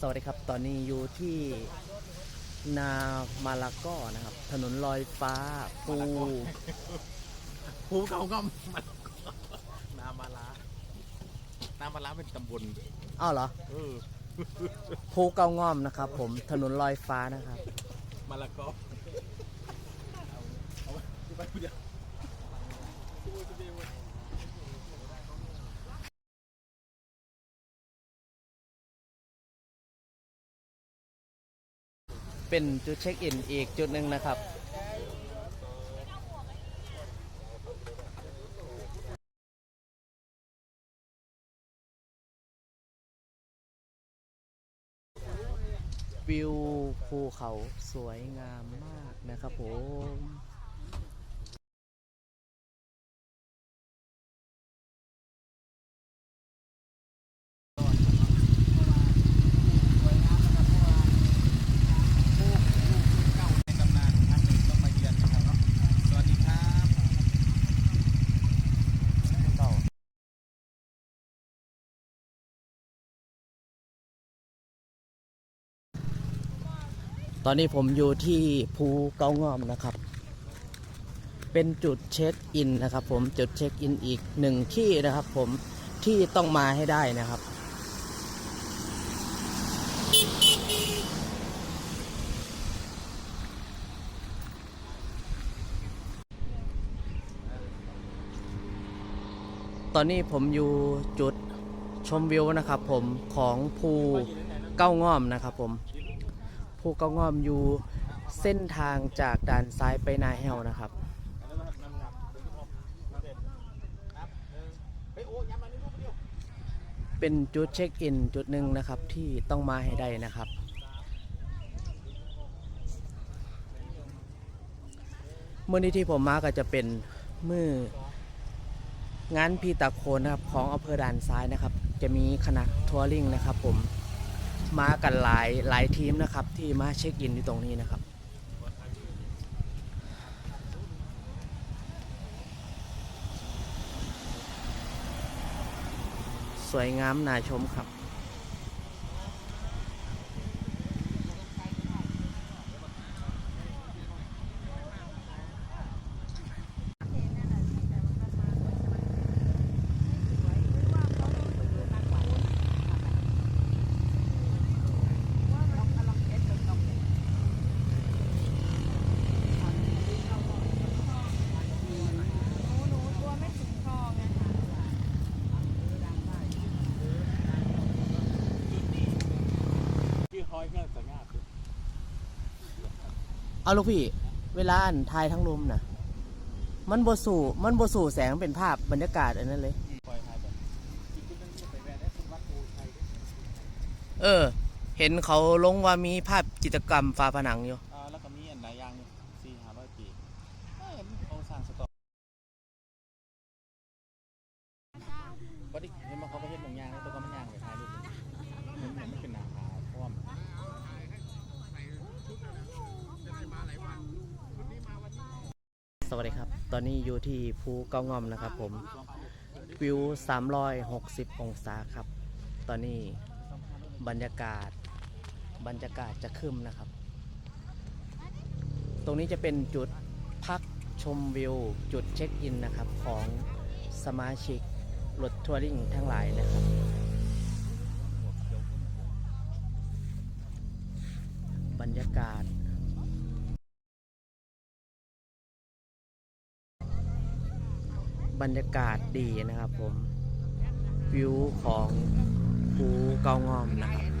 สวัสดีครับ ตอนนี้อยู่ที่นามาลาก้อนะครับ ถนนลอยฟ้าปูภูเขาก็มันนามาลานามาลาเป็นตำบลอ้าวเหรอเออภูเกาง่อมนะครับ ผมถนนลอยฟ้านะครับ มาละกอเอาเอาไปเดี๋ยว เป็นจุดเช็คอินอีกจุดหนึ่งนะครับ วิวภูเขาสวยงามมากนะครับผม เก่าในตำนานท่านหนึ่งต้องมาเยือนนะครับเนาะสวัสดีครับ ตอนนี้ผมอยู่ที่ภูเก้างอมนะครับ เป็นจุดเช็คอินนะครับ ผมจุดเช็คอินอีกหนึ่งที่นะครับ ผมที่ต้องมาให้ได้นะครับ ตอนนี้ผมอยู่จุดชมวิวนะครับ ผมของภูเก้างอมนะครับ ผม ภูเก้างอมอยู่เส้นทางจากด่านซ้ายไปนาแฮวนะครับ เป็นจุดเช็คอินจุดหนึ่งนะครับที่ต้องมาให้ได้นะครับ เมื่อนี้ที่ผมมาก็จะเป็นมืองานพีตะโคนนะครับของอำเภอด่านซ้ายนะครับ จะมีคณะทัวริงนะครับผม มากันหลายหลายทีมนะครับ ที่มาเช็คอินอยู่ตรงนี้นะครับสวยงามน่าชมครับ อยเงือนสัญญาคือเอาลูกพี่ เวลาอันทายทั้งลมน่ะ มันบสู่มันบสู่แสงเป็นภาพบรรยากาศอันนั้นเลย เออ เห็นเขาลงว่ามีภาพจิตรกรรมฝาผนังอยู่ แล้วก็มีอันหลายอย่างอยู่สี่ห้าร้อยปีเอ้ยเขาสร้างสตอก็ดิเห็นว่าเขาก็เห็นบางอย่างแล้วตัวก็มันย่างไปถ่ายรูปเหมือนเหมือนมันเป็นหนาผาเพราะว่ามัน สวัสดีครับ ตอนนี้อยู่ที่ภูเกางอมนะครับผม วิว 360 องศาครับ ตอนนี้บรรยากาศ บรรยากาศจะคึมนะครับ ตรงนี้จะเป็นจุดพักชมวิว จุดเช็คอินนะครับ ของสมาชิกรถทัวริงทั้งหลายนะครับ บรรยากาศ บรรยากาศดีนะครับผม วิวของภูเกางอมนะครับ